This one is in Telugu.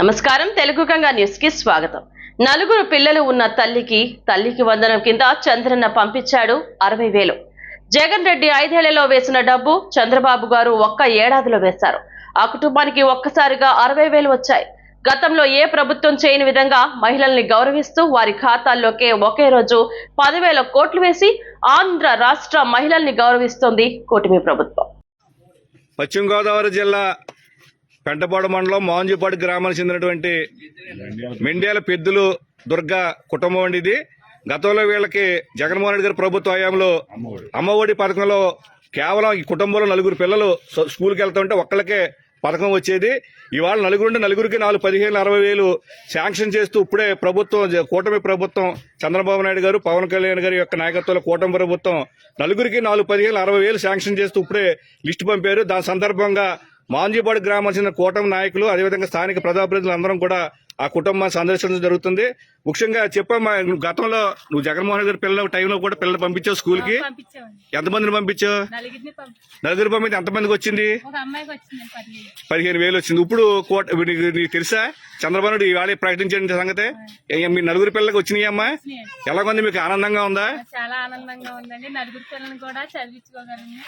నమస్కారం. తెలుగు గంగా న్యూస్కి స్వాగతం. నలుగురు పిల్లలు ఉన్న తల్లికి తల్లికి వందనం కింద చంద్రన్న పంపించాడు అరవై వేలు. జగన్ రెడ్డి ఐదేళ్ళలో వేసిన డబ్బు చంద్రబాబు గారు ఒక్క ఏడాదిలో వేశారు. ఆ కుటుంబానికి ఒక్కసారిగా అరవై వేలు వచ్చాయి. గతంలో ఏ ప్రభుత్వం చేయని విధంగా మహిళల్ని గౌరవిస్తూ వారి ఖాతాల్లోకే ఒకే రోజు పదివేల కోట్లు వేసి ఆంధ్ర రాష్ట్ర మహిళల్ని గౌరవిస్తోంది కూటమి ప్రభుత్వం. పశ్చిమ గోదావరి జిల్లా పెంటపాడు మండలం మాంజుపాడు గ్రామానికి చెందినటువంటి మెండ్యాల పెద్దులు దుర్గా కుటుంబం అండి ఇది. గతంలో వీళ్ళకి జగన్మోహన్ రెడ్డి గారి ప్రభుత్వ హయాంలో అమ్మఒడి పథకంలో కేవలం ఈ కుటుంబంలో నలుగురు పిల్లలు స్కూల్కి వెళ్తుంటే ఒక్కళ్ళకే పథకం వచ్చేది. ఇవాళ నలుగురుంటే నలుగురికి నాలుగు పదిహేను అరవై వేలు శాంక్షన్ చేస్తూ ఇప్పుడే ప్రభుత్వం కూటమి ప్రభుత్వం చంద్రబాబు నాయుడు గారు పవన్ కళ్యాణ్ గారి యొక్క నాయకత్వంలో కూటమి ప్రభుత్వం నలుగురికి నాలుగు పదిహేను అరవై వేలు శాంక్షన్ చేస్తూ ఇప్పుడే లిస్టు పంపారు. దాని సందర్భంగా మాంజీపాడు గ్రామానికి చెందిన కూటమి నాయకులు అదేవిధంగా స్థానిక ప్రజాప్రతినిధులు అందరం కూడా ఆ కుటుంబాన్ని సందర్శించడం జరుగుతుంది. ముఖ్యంగా చెప్పమ్మా నువ్వు గతంలో నువ్వు జగన్మోహన్ రెడ్డి గారి పిల్లల టైంలో కూడా పిల్లలు పంపించావు స్కూల్కి ఎంతమందిని పంపించావు? నలుగురు పంపించి ఎంతమందికి వచ్చింది? పదిహేను. వేలు వచ్చింది. ఇప్పుడు నీకు తెలుసా? చంద్రబాబు నాయుడు ఇవాళ ప్రకటించిన సంగతే? మీ నలుగురు పిల్లలకి వచ్చినాయి అమ్మా? వచ్చినాయండి. ఎలాగుంది మీకు? ఆనందంగా ఉందా? చాలా ఆనందంగా ఉందండి. నలుగురు పిల్లల్ని కూడా చదివించుకోగలను.